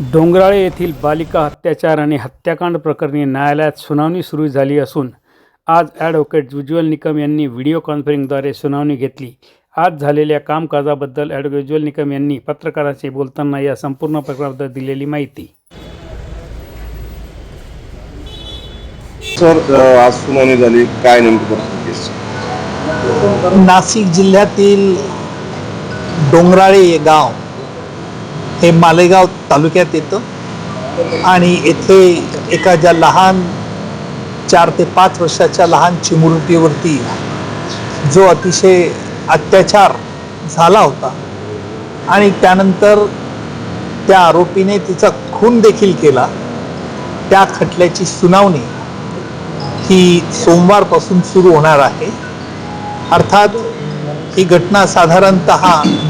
डोंगराळे येथील बालिका अत्याचार आणि हत्याकांड प्रकरणी न्यायालयात सुनावणी सुरू झाली असून आज ॲडव्होकेट उज्ज्वल निकम यांनी व्हिडिओ कॉन्फरन्सिंगद्वारे सुनावणी घेतली. आज झालेल्या कामकाजाबद्दल ॲडव्होकेट उज्ज्वल निकम यांनी पत्रकारांशी बोलताना या संपूर्ण प्रकरणाबद्दल दिलेली माहिती. सर आज सुनावणी झाली. काय नेमकी परिस्थिती आहे? नाशिक जिल्ह्यातील डोंगराळे हे गाव हे मालेगाव तालुक्यात येतं. आणि येथे एका ज्या लहान चार ते पाच वर्षाच्या लहान चिमुरटीवरती जो अतिशय अत्याचार झाला होता. आणि त्यानंतर त्या आरोपीने तिचा खून देखील केला. त्या खटल्याची सुनावणी ही सोमवारपासून सुरू होणार आहे. अर्थात ही घटना साधारणत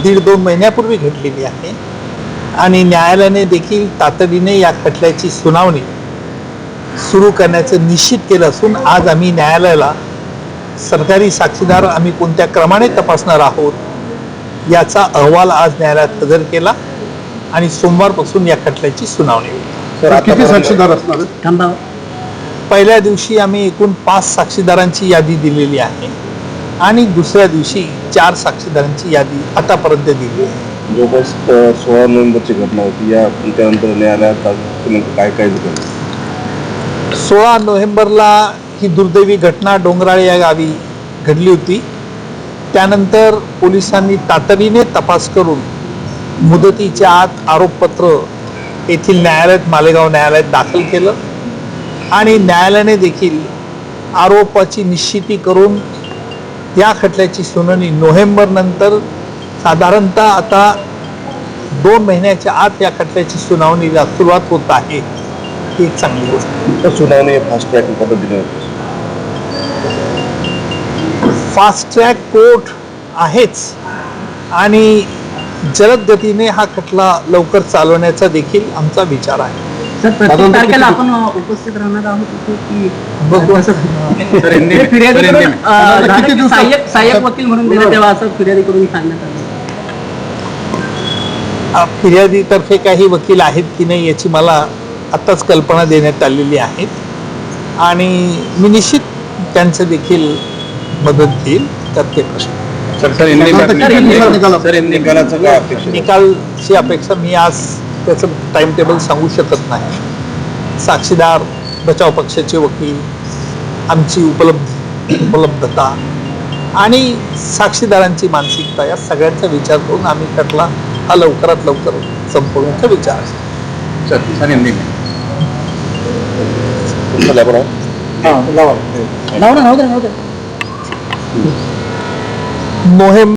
दीड दोन महिन्यापूर्वी घडलेली आहे. आणि न्यायालयाने देखील तातडीने या खटल्याची सुनावणी सुरू करण्याचं निश्चित केलं असून आज आम्ही न्यायालयाला सरकारी साक्षीदार आम्ही कोणत्या क्रमाने तपासणार आहोत याचा अहवाल आज न्यायालयात हजर केला आणि सोमवारपासून या खटल्याची सुनावणी होईल. साक्षीदार असणार? पहिल्या दिवशी आम्ही एकूण पाच साक्षीदारांची यादी दिलेली आहे आणि दुसऱ्या दिवशी चार साक्षीदारांची यादी आतापर्यंत दिली आहे. जो काही सोळा नोव्हेंबरची घटना होती या त्यानंतर न्यायालयात नेमकं काय काय झालं सोळा नोव्हेंबरला ही दुर्दैवी घटना डोंगराळे या गावी घडली होती. त्यानंतर पोलिसांनी तातडीने तपास करून मुदतीच्या आत आरोपपत्र येथील न्यायालयात मालेगाव न्यायालयात दाखल केलं आणि न्यायालयाने देखील आरोपाची निश्चिती करून या खटल्याची सुनावणी नोव्हेंबर नंतर साधारणतः आता दोन महिन्याच्या आत या खटल्याची सुनावणीला सुरुवात होत आहे. ही एक चांगली गोष्ट. तर सुनावणी फास्ट ट्रॅक पद्धतीने होती. फास्ट ट्रॅक कोर्ट आहेच. आणि जलद गतीने हा खटला लवकर चालवण्याचा देखील आमचा विचार आहे. सर प्रत्येक साधारणतः तारखेला किती- आपण उपस्थित राहणार आहोत की बघू. असं- ते फिर्यादीतर्फे काही वकील आहेत की नाही याची मला आत्ताच कल्पना देण्यात आलेली आहे. आणि मी निश्चित त्यांचं देखील मदत घेईल त्यात काही प्रश्न? निकालाचं अपेक्षा मी आज त्याचं टाइम टेबल सांगू शकत नाही. साक्षीदार बचाव पक्षाचे वकील आमची उपलब्ध उपलब्धता आणि साक्षीदारांची मानसिकता या सगळ्यांचा विचार करून आम्ही खटला हा लवकरात लवकर संपवण्याचा विचार. आहे. नोव्हेंबर